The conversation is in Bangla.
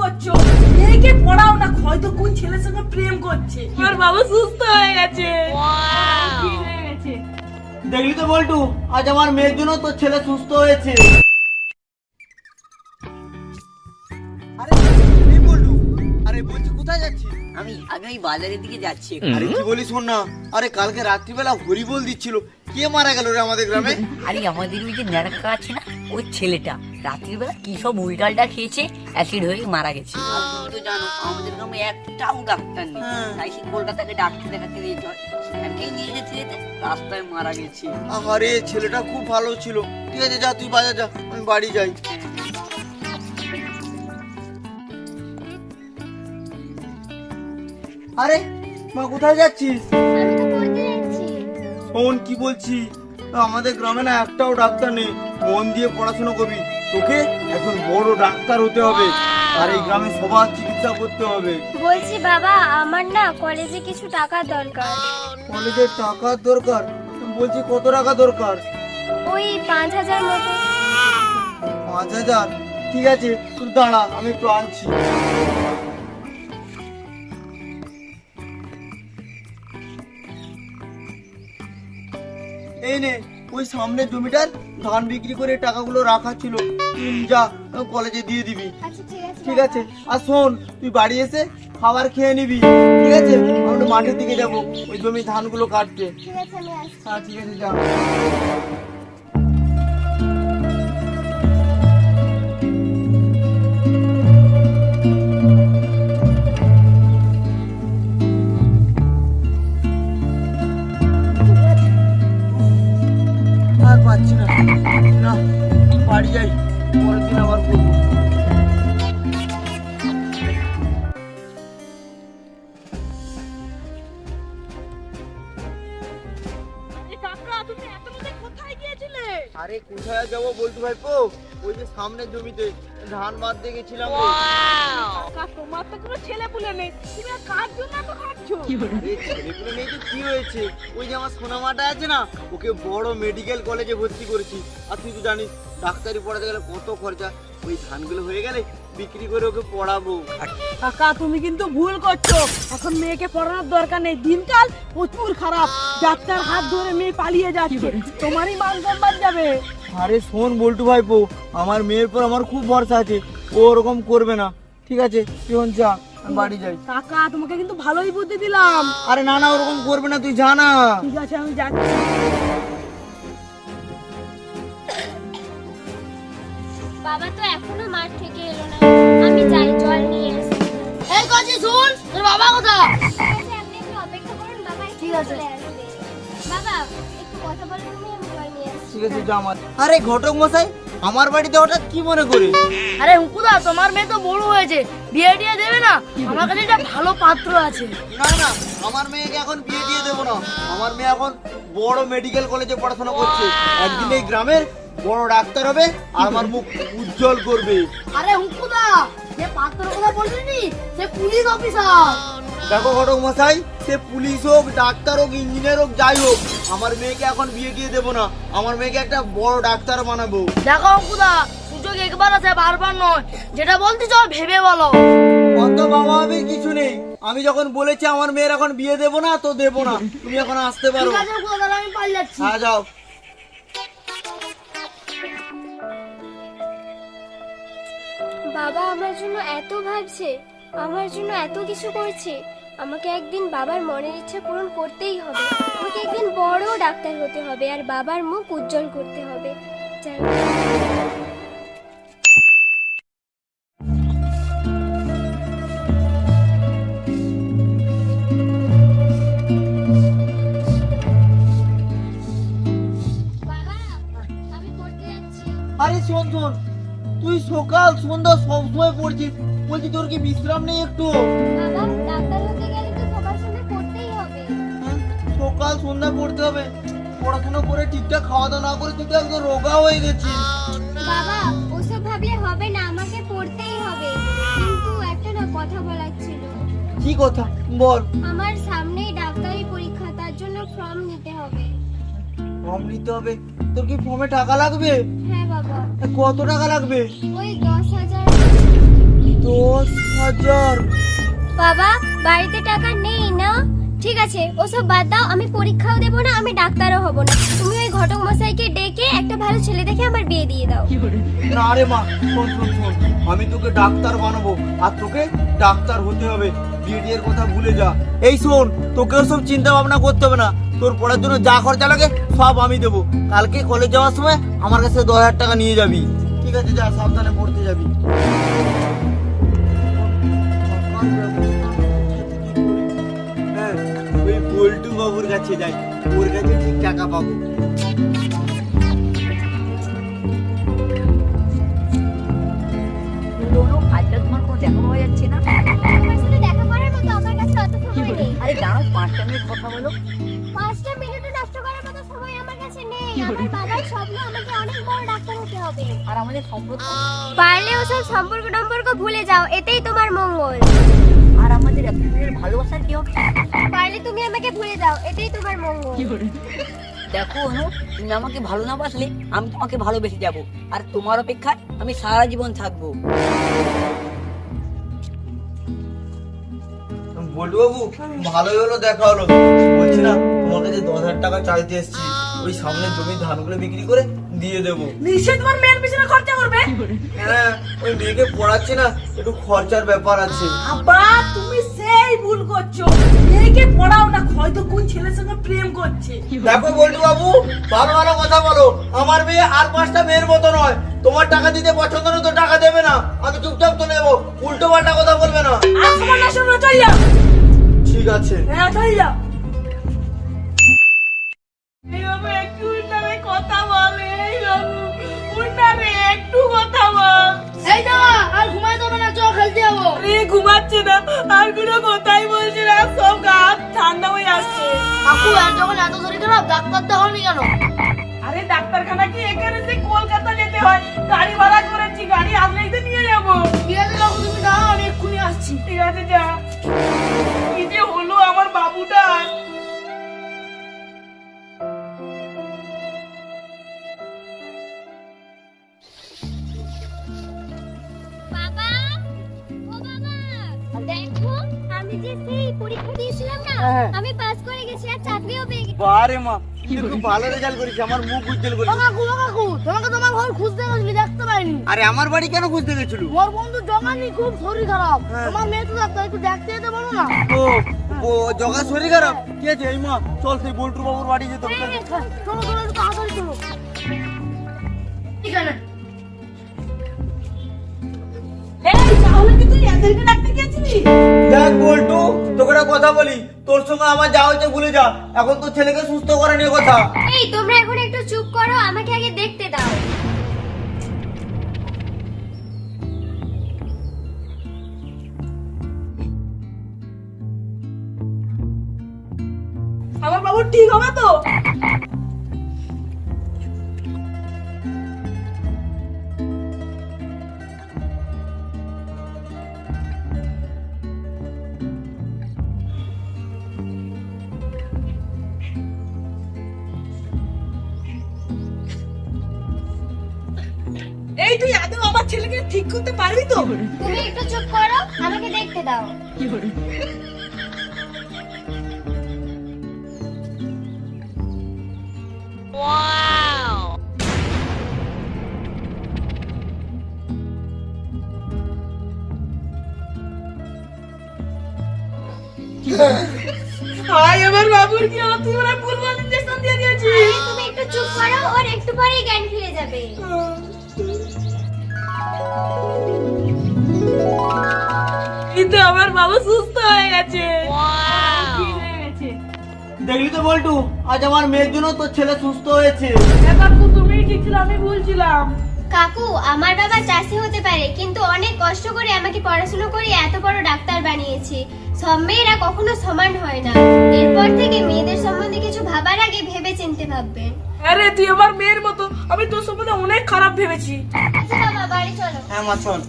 করছ? মেয়েকে পড়াও না হয়তো কোন ছেলের সঙ্গে প্রেম করছে। আমার বাবা সুস্থ হয়ে গেছে। দেখলি তো বল্টু আজ আমার মেয়ের জন্য তোর ছেলে সুস্থ হয়েছে। আরে এই বল্টু আরে বলছি কোথায় যাচ্ছিস? আমি আমি ওই বাজারের দিকে যাচ্ছি আরে কি বলিস শোন না। আরে কালকে রাত্রিবেলা হরিবোল দিচ্ছিল। কে মারা গেল রে আমাদের গ্রামে? আরে আমাদের ওই যে ন্যাড়কা আছে না? ওই ছেলেটা রাত্রির বেলা কি সব উল্টালটা খেয়েছে অ্যাসিড হয়ে মারা গেছে। আর তুমি তো জানো আমাদের গ্রামে একটাও ডাক্তার নেই। হ্যাঁ। তাই সে কলকাতাকে ডাক্তার দেখাতে যেতে হয় সেখানকেই নিয়ে যেতে যেতে রাস্তায় মারা গেছে। আরে ছেলেটা খুব ভালো ছিল। ঠিক আছে যা তুই বাজার যা আমি বাড়ি যাই। আরে মা কোথায় যাচ্ছিস? আমি তো পড়তে শোন কি বলছি? আমাদের গ্রামে না একটাও ডাক্তার নেই। মন দিয়ে পড়াশোনা করবি। তোকে এখন বড় ডাক্তার হতে হবে। আর এই গ্রামে সবার চিকিৎসা করতে হবে। বলছি বাবা আমার না কলেজে কিছু টাকা দরকার। কলেজে টাকার দরকার? বলছি কত টাকা দরকার? ওই পাঁচ হাজার মতো। পাঁচ হাজার? ঠিক আছে তুই দাঁড়া আমি একটু আনছি। এই নে ওই সামনে জমিটার ধান বিক্রি করে টাকাগুলো রাখা ছিল। তুই যা কলেজে দিয়ে দিবি। আচ্ছা ঠিক আছে আর শোন তুই বাড়ি এসে খাবার খেয়ে নিবি। ঠিক আছে? আমরা মাঠের দিকে যাব। ওই জমি ধানগুলো কাটতে। হ্যাঁ ঠিক আছে যা। বাড়ি যাই পরের দিন আবার করব। আরে কোথায় গিয়েছিলে? আরে কোথায় যাব বলতে ভাইপো ওই যে সামনে জমিতে ধান বাদ দিয়ে গেছিলাম কাকা তোমার তো কোনো ছেলে পুলে নেই। তুমি কার জন্য নেই তো কি হয়েছে? ওই যে আমার সোনামাটা আছে না ওকে বড় মেডিকেল কলেজে ভর্তি করেছি। আর তুই তো জানিস ডাক্তারি পড়াতে গেলে কত খরচা? ওই ধানগুলো হয়ে গেলে বিক্রি করে ওকে পড়াবো। কাকা তুমি কিন্তু ভুল করছ। এখন মেয়েকে পড়ানোর দরকার নেই। দিনকাল প্রচুর খারাপ। ডাক্তার হাত ধরে মেয়ে পালিয়ে যাচ্ছে। তোমারই মান সম্মান যাবে। আরে শোন বল্টু ভাইপো আমার মেয়ের পর আমার খুব ভরসা আছে। ও ওরকম করবে না। ঠিক আছে তুই এখন যা আমি বাড়ি যাই। কাকা তোমাকে কিন্তু ভালোই বুদ্ধি দিলাম। আরে না না ওরকম করবে না তুই জানা। না ঠিক আছে আমি যাচ্ছি। বাবা তো এখনও মাঠ থেকে এলো না। আমি যাই জল নিয়ে আসি। এই কাজে শুন তোর বাবা কোথায়? আপনি একটু অপেক্ষা করুন বাবা ঠিক আছে। বাবা একটু কথা বলুন আমি জল নিয়ে আসছি। ঠিক আছে আমার। আরে ঘটক মশাই আমার বাড়িতে হঠাৎ কি মনে করে? আরে হুকুদা তোমার মেয়ে তো বড় হয়েছে। বিয়ে টিয়ে দেবে না? আমার কাছে একটা ভালো পাত্র আছে। না না আমার মেয়েকে এখন বিয়ে দিয়ে দেবো না। আমার মেয়ে এখন বড় মেডিকেল কলেজে পড়াশোনা করছে। একদিন এই গ্রামের বড় ডাক্তার হবে আর আমার মুখ উজ্জ্বল করবে। আরে হুকুদা যে পাত্র কথা বলছিস সে পুলিশ অফিসার। দেখো ঘটক মশাই সে পুলিশ হোক ডাক্তার হোক ইঞ্জিনিয়ার হোক যাই হোক আমার মেয়েকে এখন বিয়ে দিয়ে দেবো না। আমার মেয়েকে একটা বড় ডাক্তার বানাবো। দেখো হুকুদা সুযোগ একবার আছে বারবার নয়। যেটা বলতে চাও ভেবে বলো। অত বাবা আবির কিছু নেই। আমি যখন বলেছি আমার মেয়ের এখন বিয়ে দেবো না তো দেবো না। তুমি এখন আসতে পারো। আমি পালিয়ে যাচ্ছি। হ্যাঁ যাও। বাবা আমার জন্য এত ভাবছে, আমার জন্য এত কিছু করছে, আমাকে একদিন বাবার মনের ইচ্ছা পূরণ করতেই হবে। আমাকে একদিন বড় ডাক্তার হতে হবে আর বাবার মুখ উজ্জ্বল করতে হবে। যাই সকাল সন্ধ্যা সবসময় পড়ছিস বলছি তোর কি বিশ্রাম নেই একটু? বাবা, ডাক্তার হতে গেলে তো সকাল সন্ধ্যা পড়তেই হবে। হ্যাঁ? সকাল সন্ধ্যা পড়তে হবে। পড়াশোনা করে ঠিকঠাক খাওয়া দাওয়া না করে তুই তো একদম রোগা হয়ে গেছিস। বাবা ওসব ভাবলে হবে না আমাকে পড়তেই হবে। কিন্তু একটা না কথা বলার ছিল। কি কথা? বল। আমার সামনেই ডাক্তারি পরীক্ষা তার জন্য ফর্ম নিতে হবে। ফর্ম নিতে হবে। তোর কি ফর্মে টাকা লাগবে? হ্যাঁ বাবা। কত টাকা লাগবে? ওই দশ হাজার। দশ হাজার? বাবা বাড়িতে টাকা নেই না? ঠিক আছে ওসব বাদ দাও আমি পরীক্ষাও দেবো না আমি ডাক্তারও হব না। তুমি ওই ঘটক মশাইকে ডেকে একটা ভালো ছেলে দেখে আমার বিয়ে দিয়ে দাও। না রে মা শোন শোন শোন আমি তোকে ডাক্তার বানাবো আর তোকে ডাক্তার হতে হবে। বিয়ের কথা ভুলে যা। এই শোন তোকে সব চিন্তা ভাবনা করতে হবে না। তোর পড়ার জন্য যা খরচা লাগে, সব আমি দেবো। কালকে কলেজ যাওয়ার সময় আমার কাছে দশ হাজার টাকা নিয়ে যাবি। ঠিক আছে, যা, সাবধানে পড়তে যাবি। হ্যাঁ বাবুর কাছে যাই। ওর কাছে ঠিক টাকা পাবো। তোমার কোনো দেখা পাওয়া যাচ্ছে না? আরে দাঁড়াও পাঁচটা মিনিট কথা বলো। পাঁচটা মিনিটও নষ্ট করার মতো সময় আমার কাছে নেই। আমার বাবার স্বপ্ন আমাকে অনেক বড় ডাক্তার হতে হবে। আর আমাদের সম্পর্ক পারলে ওসব সম্পর্ক ভুলে যাও এতেই তোমার মঙ্গল। আর আমাদের ভালোবাসার কি হবে? পারলে তুমি আমাকে ভুলে যাও এটাই তোমার মঙ্গল। দেখো অনু তুমি আমাকে ভালো না বাসলে আমি তোমাকে ভালোবেসে যাব। আর তোমার অপেক্ষায় আমি সারা জীবন থাকব। বল্টু বাবু? ভালোই হলো দেখা হলো। বলছি না তোমার কাছে দশ হাজার টাকা চাইতে এসেছি ওই সামনে জমির ধানগুলো বিক্রি করে দিয়ে দেবো। নিশ্চয়ই তোমার মেয়ের পিছনে খরচা করবে। হ্যাঁ ওই মেয়েকে পড়াচ্ছি না একটু খরচার ব্যাপার আছে। আবার তুমি সেই ভুল করছ। মেয়েকে পড়াও না হয়তো কোন ছেলের সঙ্গে প্রেম করছে। দেখো বল্টু বাবু ভালো ভালো কথা বলো। আমার মেয়ে আর পাঁচটা মেয়ের মতো নয়। তোমার টাকা দিতে পছন্দ না তো টাকা দেবে না। আমি চুপচাপ উল্টো পাল্টা কথা বলবে না। আর তোমার না শুনলো চল যাও। ঠিক আছে। হ্যাঁ চল যাও। একটু কথা বল এই বাবু একটু কথা বল। আর ঘুমাই দেবে না চ খেলতে যাব। আরে ঘুমাচ্ছে না আর কোনো কথাই বলছে না সব গা ঠান্ডা হয়ে আসছে কাকু আর যখন এত শরীর খারাপ ডাক্তার দেখাওনি কেন? আছে যা। কি যে হলো আমার বাবুটা আমি যে সেই পরীক্ষা দিয়েছিলাম না হ্যাঁ। আমি পাস করে গেছি আর চাকরিও পেয়ে গেছি। বারে মা ভালো রেজাল্ট করিস আমার মুখ উজ্জ্বল কাকু কাকু তোমাকে তোমার ঘর খুঁজতে গেছিলি দেখতে পাইনি। আরে আমার বাড়ি কেন খুঁজতে গেছিল? মোর বন্ধু জগানি খুব শরীর খারাপ। হ্যাঁ। তোমার মেয়ে তো ডাক্তার একটু দেখতে যেতে বলো না। ও ও জগা শরীর খারাপ? আছে এই মা চল সেই বল্টু বাবুর বাড়ি যেতে হবে। চলো চলো একটু তাড়াতাড়ি চলো। ঠিক আছে এই তাহলে কি তুই এদেরকে ডাকতে গেছিলি? দেখ বল্টু তোকে কথা বলি। তোর সঙ্গে আমার যা হয়েছে ভুলে যা। এখন তোর ছেলেকে সুস্থ করে নিয়ে কথা। এই তোমরা এখন একটু চুপ করো আমাকে আগে দেখতে দাও। আমার বাবু ঠিক হবে তো? এই তুই আদৌ আমার ছেলেকে ঠিক করতে পারবি তো? তুমি একটু চুপ করো আমাকে দেখতে দাও। হাই আমার বাবুর কি তুই ওরা ভুল ভালো দিয়ে দিয়েছিস? তুমি একটু চুপ করো ওর একটু পরেই জ্ঞান ফিরে যাবে। আমার বাবু সুস্থ হয়ে গেছে। হয়ে দেখলি তো বল্টু আজ আমার মেয়ের জন্য তোর ছেলে সুস্থ হয়েছে। এবার তো তুমি ঠিক ছিল আমি ভুলছিলাম কাকু আমার বাবা চাষি হতে পারে কিন্তু অনেক কষ্ট করে আমাকে পড়াশোনা করে এত বড় ডাক্তার বানিয়েছে। সব মেয়েরা কখনো সমান হয় না। এরপর থেকে মেয়েদের সম্বন্ধে কিছু ভাবার আগে ভেবে চিনতে ভাববেন আরে তুই আমার মেয়ের মতো আমি তোর সম্বন্ধে অনেক খারাপ ভেবেছি। আচ্ছা বাবা বাড়ি চলো। হ্যাঁ মা শোন